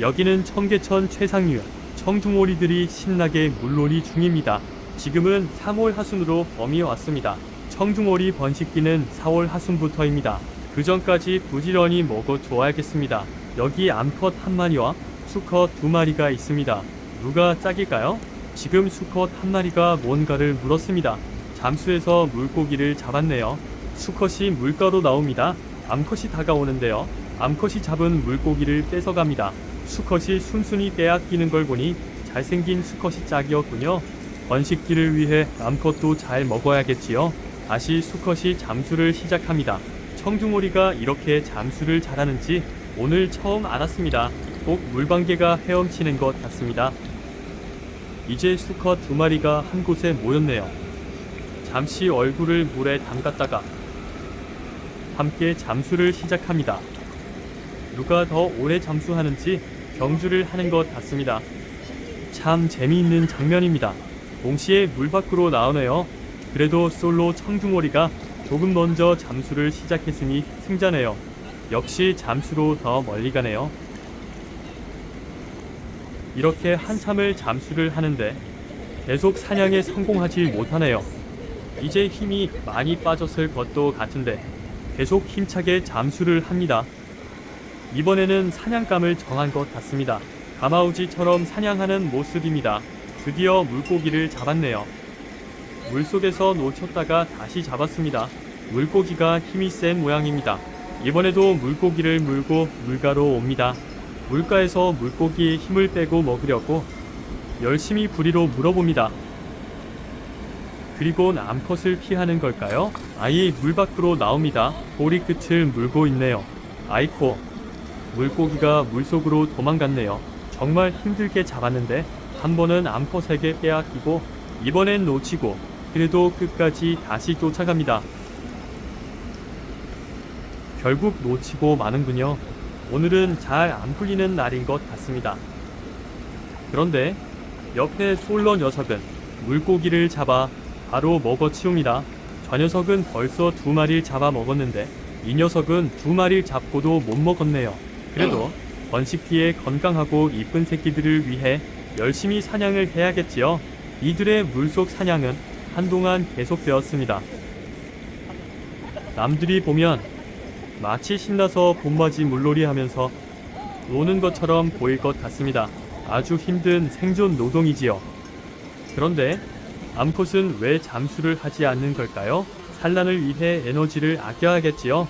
여기는 청계천 최상류 청중오리들이 신나게 물놀이 중입니다. 지금은 3월 하순으로 범이 왔습니다. 청중오리 번식기는 4월 하순부터입니다. 그 전까지 부지런히 먹어 줘야겠습니다. 여기 암컷 한 마리와 수컷 두 마리가 있습니다. 누가 짝일까요? 지금 수컷 한 마리가 뭔가를 물었습니다. 잠수해서 물고기를 잡았네요. 수컷이 물가로 나옵니다. 암컷이 다가오는데요. 암컷이 잡은 물고기를 뺏어갑니다. 수컷이 순순히 빼앗기는 걸 보니 잘생긴 수컷이 짝이었군요. 번식기를 위해 암컷도 잘 먹어야겠지요. 다시 수컷이 잠수를 시작합니다. 청중오리가 이렇게 잠수를 잘하는지 오늘 처음 알았습니다. 꼭 물방개가 헤엄치는 것 같습니다. 이제 수컷 두 마리가 한 곳에 모였네요. 잠시 얼굴을 물에 담갔다가 함께 잠수를 시작합니다. 누가 더 오래 잠수하는지 경주를 하는 것 같습니다. 참 재미있는 장면입니다. 동시에 물 밖으로 나오네요. 그래도 솔로 청중오리가 조금 먼저 잠수를 시작했으니 승자네요. 역시 잠수로 더 멀리 가네요. 이렇게 한참을 잠수를 하는데 계속 사냥에 성공하지 못하네요. 이제 힘이 많이 빠졌을 것도 같은데 계속 힘차게 잠수를 합니다. 이번에는 사냥감을 정한 것 같습니다. 가마우지처럼 사냥하는 모습입니다. 드디어 물고기를 잡았네요. 물속에서 놓쳤다가 다시 잡았습니다. 물고기가 힘이 센 모양입니다. 이번에도 물고기를 물고 물가로 옵니다. 물가에서 물고기의 힘을 빼고 먹으려고 열심히 부리로 물어봅니다. 그리고 암컷을 피하는 걸까요? 아예 물 밖으로 나옵니다. 꼬리 끝을 물고 있네요. 아이코, 물고기가 물속으로 도망갔네요. 정말 힘들게 잡았는데 한 번은 암컷에게 빼앗기고 이번엔 놓치고 그래도 끝까지 다시 쫓아갑니다. 결국 놓치고 마는군요. 오늘은 잘 안 풀리는 날인 것 같습니다. 그런데 옆에 솔러 녀석은 물고기를 잡아 바로 먹어 치웁니다. 저 녀석은 벌써 두 마리를 잡아 먹었는데 이 녀석은 두 마리를 잡고도 못 먹었네요. 그래도 번식기에 건강하고 이쁜 새끼들을 위해 열심히 사냥을 해야겠지요. 이들의 물속 사냥은 한동안 계속되었습니다. 남들이 보면 마치 신나서 봄맞이 물놀이 하면서 노는 것처럼 보일 것 같습니다. 아주 힘든 생존 노동이지요. 그런데 암컷은 왜 잠수를 하지 않는 걸까요? 산란을 위해 에너지를 아껴야겠지요.